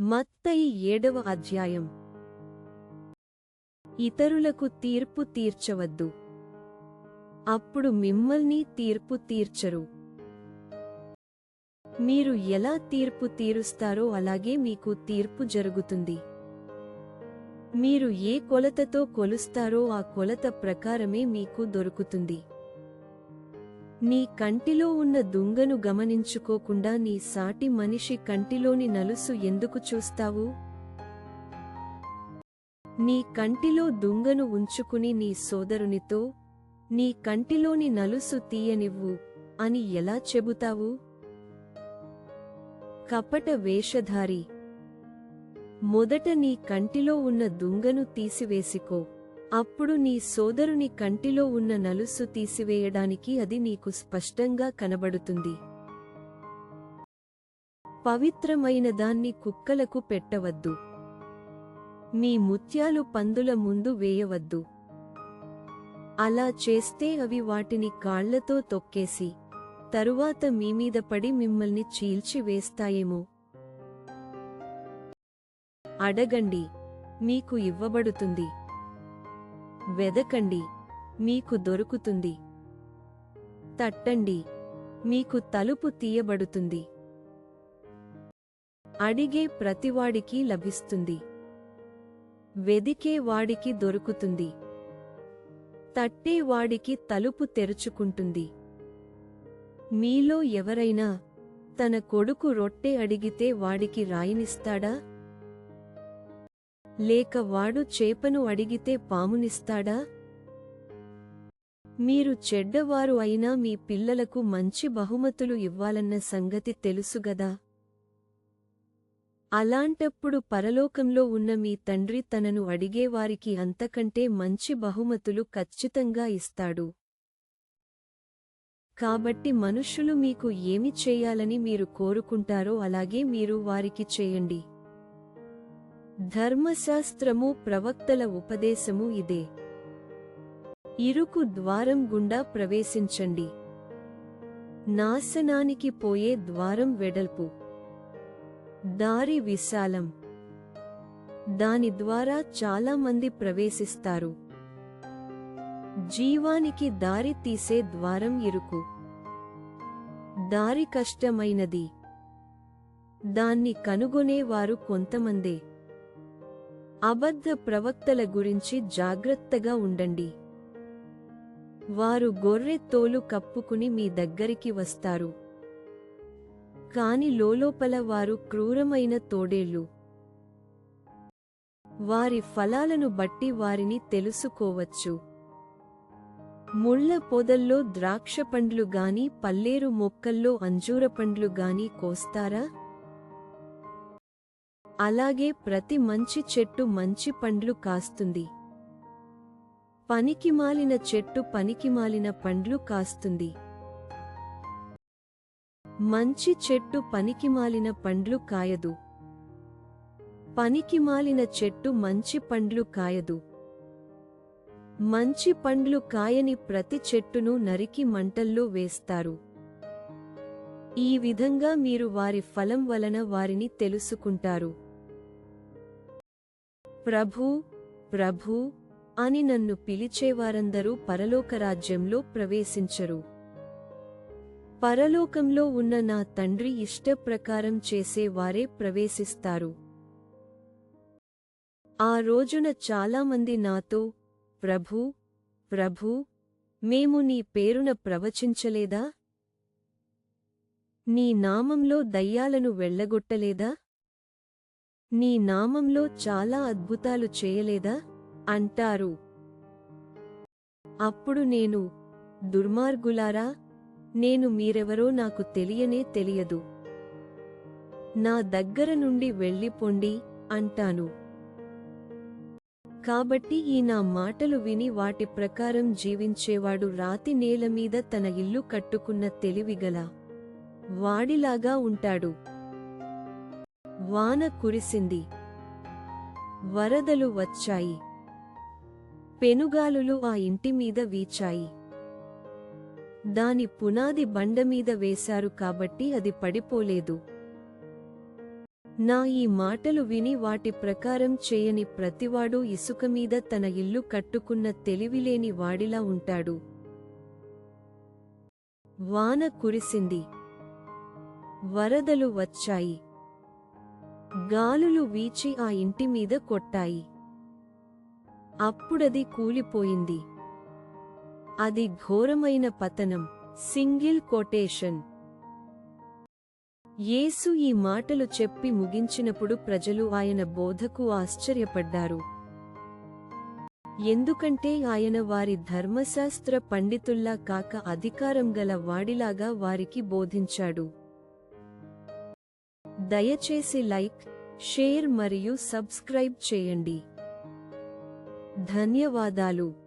మత్తయి ఏడవ అధ్యాయం. ఇతరులకు తీర్పు తీర్చవద్దు. అప్పుడు మిమ్మల్ని తీర్పు తీర్చరు. మీరు ఎలా తీర్పు తీరుస్తారో అలాగే మీకు తీర్పు జరుగుతుంది. మీరు ఏ కొలతతో కొలుస్తారో ఆ కొలత ప్రకారమే మీకు దొరుకుతుంది. నీ కంటిలో ఉన్న దుంగను గమనించుకోకుండా నీ సాటి మనిషి కంటిలోని నలుసు ఎందుకు చూస్తావు? నీ కంటిలో దుంగను ఉంచుకుని నీ సోదరునితో నీ కంటిలోని నలుసు తీయనివ్వు అని ఎలా చెబుతావు? కపట వేషధారి. మొదట నీ కంటిలో ఉన్న దుంగను తీసివేసికో. అప్పుడు నీ సోదరుని కంటిలో ఉన్న నలుసు తీసివేయడానికి అది నీకు స్పష్టంగా కనబడుతుంది. పవిత్రమైన దాన్ని కుక్కలకు పెట్టవద్దు. మీ ముత్యాలు పందుల ముందు వేయవద్దు. అలా చేస్తే అవి వాటిని కాళ్ళతో తొక్కేసి తరువాత మీమీద పడి మిమ్మల్ని చీల్చివేస్తాయేమో అడగండి మీకు ఇవ్వబడుతుంది. వెదకండి మీకు దొరుకుతుంది. తట్టండి మీకు తలుపు తీయబడుతుంది. అడిగే ప్రతివాడికి లభిస్తుంది. వెదికే వాడికి దొరుకుతుంది. తట్టేవాడికి తలుపు తెరుచుకుంటుంది. మీలో ఎవరైనా తన కొడుకు రొట్టె అడిగితే వాడికి రాయినిస్తాడా? లేక వాడు చేపను అడిగితే పామునిస్తాడా? మీరు చెడ్డవారు అయినా మీ పిల్లలకు మంచి బహుమతులు ఇవ్వాలన్న సంగతి తెలుసుగదా అలాంటప్పుడు పరలోకంలో ఉన్న మీ తండ్రి తనను అడిగేవారికి అంతకంటే మంచి బహుమతులు ఖచ్చితంగా ఇస్తాడు. కాబట్టి మనుష్యులు మీకు ఏమి చేయాలని మీరు కోరుకుంటారో అలాగే మీరు వారికి చేయండి. ధర్మశాస్త్రము ప్రవక్తల ఉపదేశము ఇదే. ఇరుకు ద్వారం గుండా ప్రవేశించండి. నాశనానికి పోయే ద్వారం వెడల్పు. దారి విశాలం. దాని ద్వారా చాలా మంది ప్రవేశిస్తారు. జీవానికి దారి తీసే ద్వారం ఇరుకు. దారి కష్టమైనది. దాన్ని కనుగొనేవారు కొంతమందే. అబద్ధ ప్రవక్తల గురించి జాగ్రత్తగా ఉండండి. వారు గొర్రె తోలు కప్పుకుని మీ దగ్గరికి వస్తారు. కాని లోలోపల వారు క్రూరమైన తోడేళ్ళు వారి ఫలాలను బట్టి వారిని తెలుసుకోవచ్చు. ముళ్ళ పొదల్లో ద్రాక్ష పండ్లు గాని పల్లేరు మొక్కల్లో అంజూర పండ్లు గాని కోస్తారా? అలాగే ప్రతి మంచి చెట్టు మంచి పండ్లు కాస్తుంది. పనికిమాలిన చెట్టు పనికిమాలిన పండ్లు కాస్తుంది. మంచి చెట్టు పనికిమాలిన పండ్లు కాయదు. పనికిమాలిన చెట్టు మంచి పండ్లు కాయదు. మంచి పండ్లు కాయని ప్రతి చెట్టును నరికి మంటల్లో వేస్తారు. ఈ విధంగా మీరు వారి ఫలం వలన వారిని తెలుసుకుంటారు. ప్రభూ ప్రభూ అని నన్ను పిలిచేవారందరూ పరలోకరాజ్యంలో ప్రవేశించరు. పరలోకంలో ఉన్న నా తండ్రి ఇష్టప్రకారం చేసేవారే ప్రవేశిస్తారు. ఆ రోజున చాలామంది నాతో ప్రభూ ప్రభూ మేము నీ పేరున ప్రవచించలేదా? నీ నామంలో దయ్యాలను వెళ్ళగొట్టలేదా? నీ నామంలో చాలా అద్భుతాలు చేయలేదా? అంటారు. అప్పుడు నేను దుర్మార్గులారా నేను మీరెవరో నాకు తెలియనే తెలియదు. నా దగ్గర నుండి వెళ్ళిపోండి అంటాను. కాబట్టి ఈ నా మాటలు విని వాటి ప్రకారం జీవించేవాడు రాతి నేల మీద తన ఇల్లు కట్టుకున్న తెలివిగల వాడిలాగా ఉంటాడు. వాన కురిసింది. వరదలు వచ్చాయి. పెనుగాలులు ఆ ఇంటి మీద వీచాయి. దాని పునాది బండమీద వేశారు కాబట్టి అది పడిపోలేదు. నా ఈ మాటలు విని వాటి ప్రకారం చేయని ప్రతివాడు ఇసుక మీద తన ఇల్లు కట్టుకున్న తెలివిలేని వాడిలా ఉంటాడు. వాన కురిసింది. వరదలు వచ్చాయి. గాలులు వీచి ఆ ఇంటి మీద కొట్టాయి. అప్పుడది కూలిపోయింది. అది ఘోరమైన పతనం. Single quotation. యేసు ఈ మాటలు చెప్పి ముగించినప్పుడు ప్రజలు ఆయన బోధకు ఆశ్చర్యపడ్డారు. ఎందుకంటే ఆయన వారి ధర్మశాస్త్ర పండితుల్లా కాక అధికారం గల వాడిలాగా వారికి బోధించాడు. దయచేసి లైక్ షేర్ మరియు సబ్స్క్రైబ్ చేయండి. ధన్యవాదాలు.